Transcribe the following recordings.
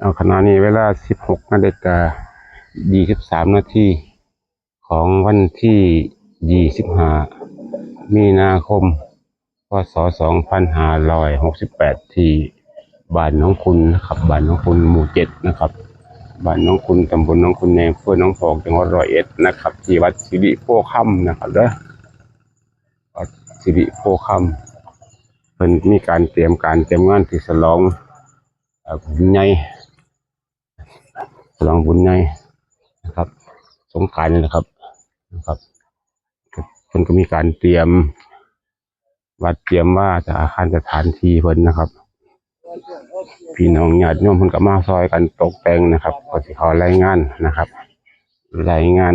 เอาขณะนี้เวลา 16นาฬิกา23นาทีของวันที่ 25 มีนาคม พศ 2568 ที่บ้านน้องคุณนะครับบ้านน้องคุณหมู่เจ็ดนะครับบ้านน้องคุณตำบลน้องคุณในอำเภอน้องพอกจังหวัดร้อยเอ็ดนะครับ ที่วัดสิริโพค่ำนะครับเด้อวัดสิริโพค่ำเป็นมีการเตรียมการเตรียมงานที่ฉลองอ่อบุญใหญ่ ลองบุญใหญ่นะครับ สงการนี่แหละครับนะครับเพิ่นก็มีการเตรียม วัดเตรียมว่าจะอาคารสถานที่เพิ่นนะครับ พี่น้องญาติโยมเพิ่นก็มาซอยกันตกแต่งนะครับก็สิขอรายงานนะครับ รายงาน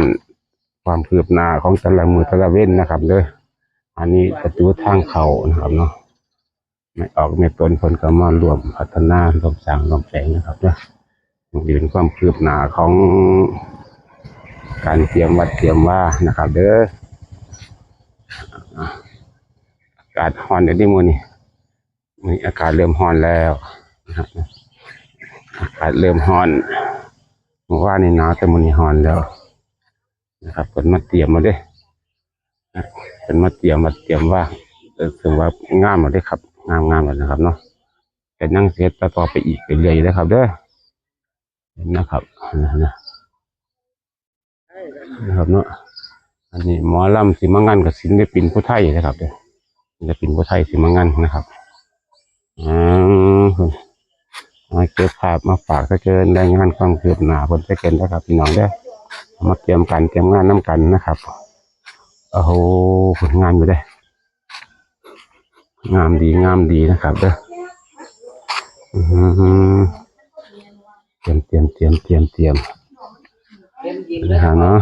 ความคืบหน้าของแต่ละมือแต่ละเว้นนะครับเด้ออันนี้ประตูทางเขานะครับเนาะไม่ออกไม่ตนเพิ่นก็มารวมพัฒนาร่วมสร้างร่วมแปลงนะครับเนาะ เป็นความคืบหน้าของการเตรียมวัดเตรียมว่านะครับ เด้ออากาศร้อนเดี๋ยวนี้มือนี้มื้อนี้อากาศเริ่มร้อนแล้วนะครับอากาศเริ่มร้อนเมื่อวานนี่หนาวแต่มือนี้ร้อนแล้ว นะครับเพิ่นมาเตรียมมาเด้นะเพิ่นมาเตรียมมาเตรียมว่าเออถึงว่างามมาด้ครับ งามงามแล้วนะครับเนาะแต่นั่งเสร็จต่อไปอีกเรื่อยๆนะครับเด้อ นะครับนะครับเนาะอันนี้หมอลำสิมางานกับศิลปินผู้ไทยนะครับเด้อศิลปินผู้ไทยสิมางันนะครับอ่ามาเก็บภาพมาฝากถ้าเกินรายงานความคืบหน้าคนจะเกินนะครับพี่น้องได้อมาเตรียมการเตรียมงานน้กันนะครับโอ้โหผลงานอยู่ได้ งามดีงามดีนะครับเด้ออือหือ รียมเตรียมเตรียมเตรียมเตรียมเต็มยิงเนะฮะเนาะ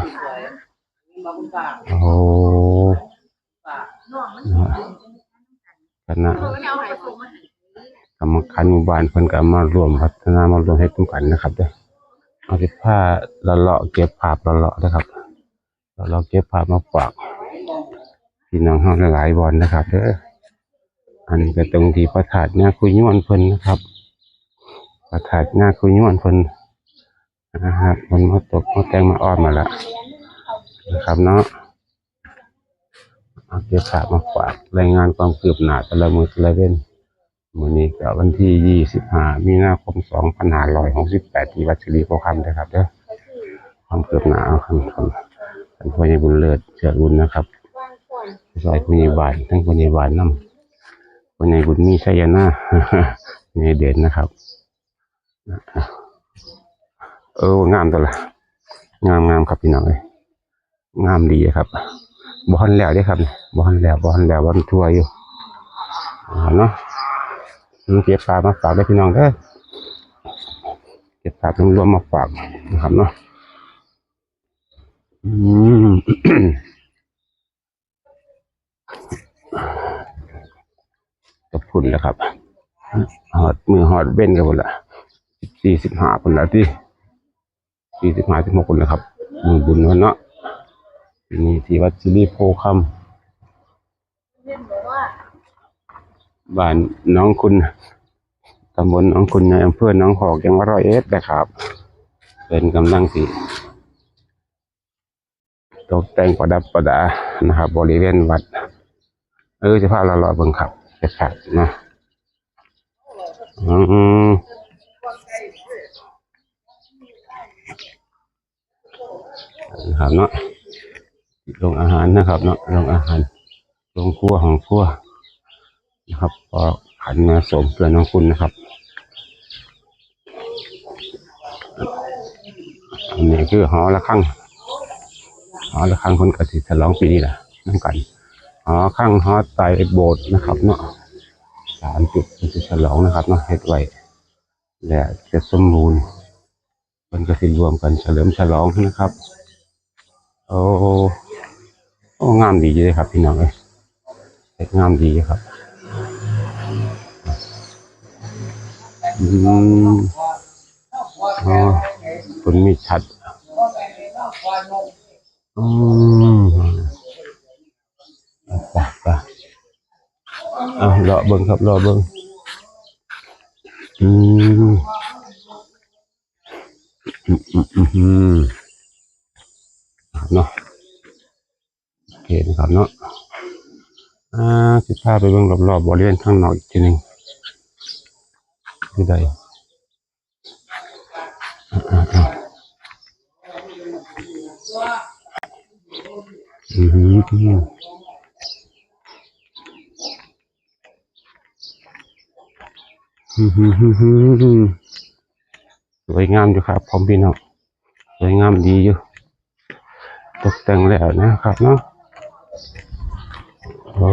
โอ้คณะกรรมการหมู่บ้านเพิ่นก็มารวมพัฒนามารวมให้ตุ้กันนะครับเด้อเอาสิผ้าละเลาะเก็บภาพละเลาะนะครับละเลาะเก็บภาพมาฝากพี่น้องเฮาหลายๆบอนนะครับเด้ออันนี้ก็ตรงที่พระธาตุเนี่ยคุยย้วนเพิ่นนะครับ พระธาตุเนี่ยคุยย้วนเพิ่นนะครับมันมาตกมาแตงมาอ้อมมาแล้วนะครับเนาะเอาเก็บภาพมาฝากรายงานความคืบหน้าแต่ละมือแต่ละเว้นมื้อนี้ก็วันที่ 25 มีนาคม 2568 ที่วัดสิริโภคำนะครับเด้อความคือบหนาเอาคำคำท่านผู้ใหญ่บุญเลิศเชิดบุญนะครับซอยผู้ใหญ่บ้านทั้งผู้ใหญ่บ้านนำผู้ใหญ่บุญมีชัยนาในเด่นนะครับ เอองามตัวละงามงามครับพี่น้องเอ้ยงามดีครับบอลแล้วด้ครับบอลแล้วบอลแล้วบอลทัวอยู่เนาะนี่เก็บปลามาฝากได้พี่น้องเด้อเก็บปลารวมมาฝากนะครับเนาะอืมกับพุ่นแล้วครับหอดมือหอดเว้นกันหมดละ สี่สิบห้าคนแล้วที่สี่สิบห้าสิบหกคนแล้วครับมือบุญวันเนาะนี่ที่วัดสิริโพคำบ้านน้องคุณตำบลน้องคุณในอำเภอน้องหอกจังร้อยเอ็ดนะครับ เป็นกำลังสิตกแต่งประดับประดานะครับ บริเวณวัด เออจะพาเราลอยเบิ่งครับจะขัดนะอืม นะครับเนาะโรงอาหารนะครับเนาะโรงอาหารโรงครัวของครัวนะครับพอขันมาสมเพื่อน้องคุณนะครับอันนี้คือหอระฆังหอระฆังคนกสิฉลองปีนี้แหละนั่นกันหอระฆังหอไตโบสถ์นะครับเนาะสามจุดเป็นจุดฉลองนะครับเนาะเฮ็ดไว้และจะสมบูรณ์มันก็สิรวมกันเฉลิมฉลองนะครับ โอ้โอ้งามดีเลยครับพี่น้องเอ้ยงามดีครับอืมอ๋อคนมีชัดอืมไปไปเอาเลาะเบิ่งครับเลาะเบิ่งอืมอืมอืมอืม อืมครับเนาะโอเคนะครับเนาะอ่าสิพาไปเบิ่งรอบๆบริเวณข้างนอกอีกทีหนึ่งที่ใดอ่าอ่าอืมอืมอืมอืมอืมอืมอืมสวยงามอยู่ครับพร้อมพี่น้องสวยงามดีอยู่ ตกแต่งแล้วนะครับเนาะโอ้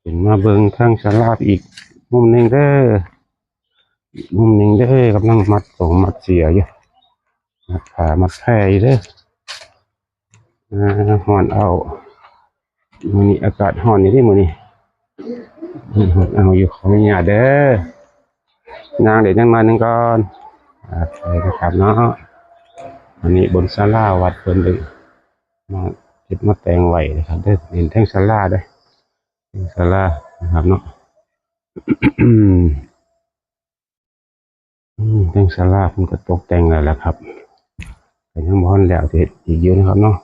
เป็นมาเบิงข้างฉลาดอีกมุมหนึ่งเด้อ มุมหนึ่งเด้อกำลังมัดสองมัดเสียอยู่มัดขามัดแพร่เด้อห่อนเอามือนี้อากาศห่อนอยู่ที่มือนี้อืมเอาอยู่ของเนี่ยเด้อนางเด็กนั่งมาหนึ่งก่อนอ่าไปนะครับเนาะอันนี้บนศาลาวัดเพิ่นเลยมาเก็บมาแต่งไว้นะครับเด้อเห็นแท่งศาลาเด้อแท่งศาลานะครับเนาะ อืมอืมแท่งศาลาเพิ่นก็ตกแต่งแล้วล่ะครับแต่ยังบ่ทันแล้วเด็ดอีกเยอะนะครับเนาะ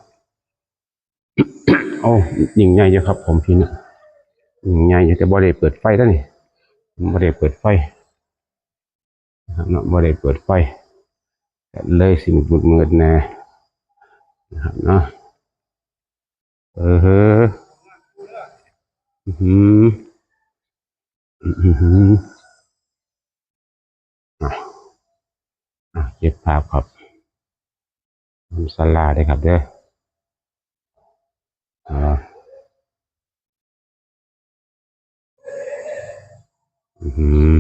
โอ้ยิงใหญ่เยอะครับ ผมพี่นะยิงใหญ่อยู่แต่บ่ได้เปิดไฟแล้วนี่บ่ได้เปิดไฟนะครับเนาะบ่ได้เปิดไฟเลยสิมืดมืดแน่นะครับเนาะเออเฮ้ออือหืออือหืออะอะ เก็บภาพครับทำสลาได้ครับเด้ออือหือ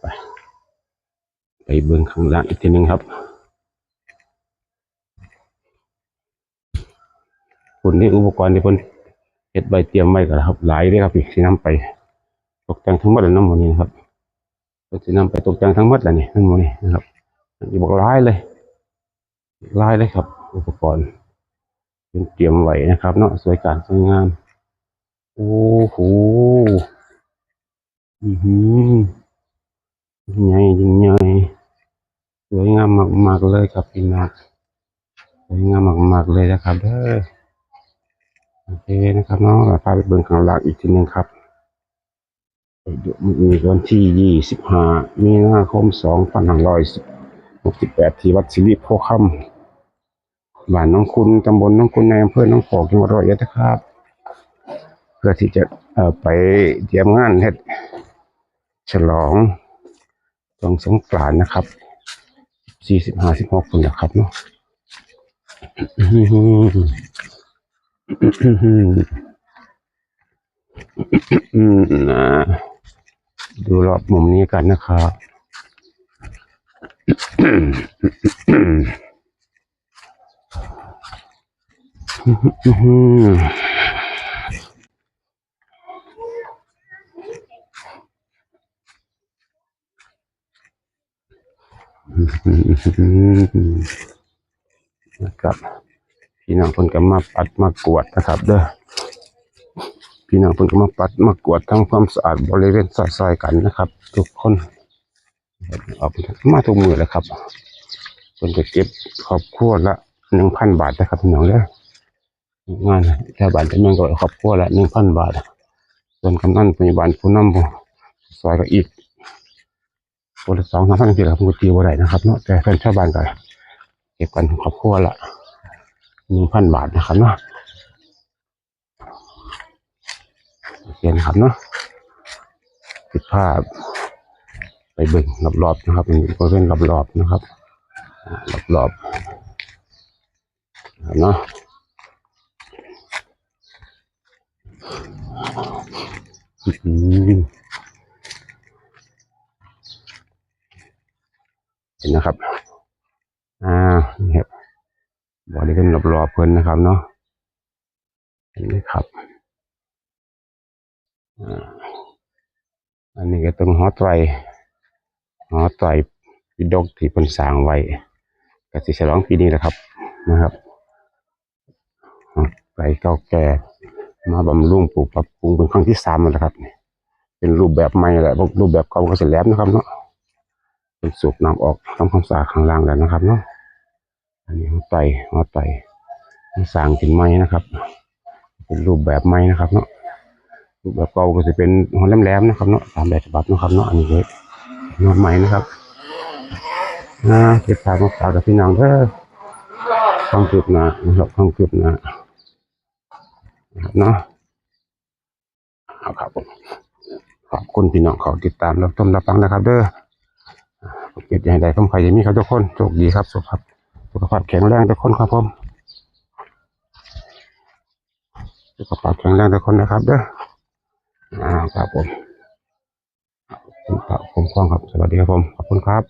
ไปไปเบิ่งข้างล่างอีกทีหนึงครับ คนนี้อุปกรณ์ที่เพิ่นเฮ็ดใบเตรียมไว้ก็ครับ หลายเลยครับพี่สินำไป ตกแต่งทั้งหมดแล้วน้ำหมันนี้ครับ ก็สินำไปตกแต่งทั้งหมดแหล้วนี่น้ำหมันนี้นะครับอยู่บอกหลายเลยหลายเลยครับ อุปกรณ์เป็นเตรียมไว้นะครับ เนาะสวยการสวยงามโอ้โหอือหือยิ่งใหญ่ยิ่งใหญ่สวยงามมากๆเลยครับพี่น้องสวยงามมากๆเลยนะครับเด้อโอเคนะครับเนาะพาไปเบิ่งข้างหลังอีกทีหนึงครับ เดี๋ยวมีวันที่ยี่สิบห้ามีนาคมสองพันห้าร้อยหกสิบแปดที่วัดสิริโพคำบ้านน้องคุณตำบลน้องคุณในอำเภอหน้องขอกจังหวัดร้อยเอ็ดนะครับ เพื่อที่จะเอ่อไปเตรียมงานเฮ็ดฉลองตรงสงกรานนะครับสี่สิบห้าสิบหกคนนะครับเนาะอื้อ ดูรอบมุมนี้กันนะครับนะครับพี่น้องคนก็มาปัดมากวดนะครับ เด้อ พี่น้องเพิ่นก็มาปัดมากวดทำความสะอาดบริเวณซอยๆกันนะครับ ทุกคนออกมาทุกมือเลยครับเพิ่นจะเก็บครอบครัวละหนึ่งพันบาทนะครับพี่น้องเด้องานแค่บาทจะแม่งก็ครอบครัวละหนึ่งพันบาทส่วนกำนันพยาบาลผู้นำผู้ซอยก็อีกคนละสองสามพันที่เราพูตีบ่ได้นะครับเนาะแต่แฟนชาวบ้านก็เก็บกันครอบครัวละหนึ่งพันบาทนะครับเนาะ โอ เคนครับเนาะติดภาพ ไปเบิ่งรอบๆนะครับเป็นบริเวณรอบๆนะครับรอบๆนะครับเนาะเห็นนะครับ อ่า นี่ครับบริเวณรอบๆเพิ่นนะครับเนาะ เห็นไหมครับ อันนี้ก็ตรงหอไตรหอไตรปิฎกที่เพิ่นสางไว้ก็สิฉลองปีนี้แหละครับนะครับไตรเก่าแก่มาบำรุงปลูกปรับปรุงเป็นครั้งที่สามแล้วนะครับนี่เป็นรูปแบบใหม่แหละรูปแบบเก่าก็เสร็จแล้วนะครับเนาะเป็นสูบน้ำออกทำความสะอาดข้างล่างแล้วนะครับเนาะอันนี้หอไตรหอไตรสร้างขึ้นใหม่นะครับ เป็นรูปแบบใหม่นะครับเนาะ แบบเก่าก็จะเป็นหัวแหลมๆนะครับเนาะตามแบบฉบับนะครับเนาะอันนี้เลยนวดใหม่นะครับอ่าเก็บภาพมาฝากกับพี่น้องเด้อความคืบหน้านะครับความคืบหน้านะครับเนาะครับผมขอบคุณพี่น้องเขาติดตามรับชมรับฟังนะครับ เด้อเก็บอย่างใดผมใครจะมีครับทุกคนโชคดีครับสุขภาพสุขภาพแข็งแรงทุกคนครับผมสุขภาพแข็งแรงทุกคนนะครับเด้อ อ่าครับผมคุณครับผมคล้องครับ สวัสดีครับผม ขอบคุณครับ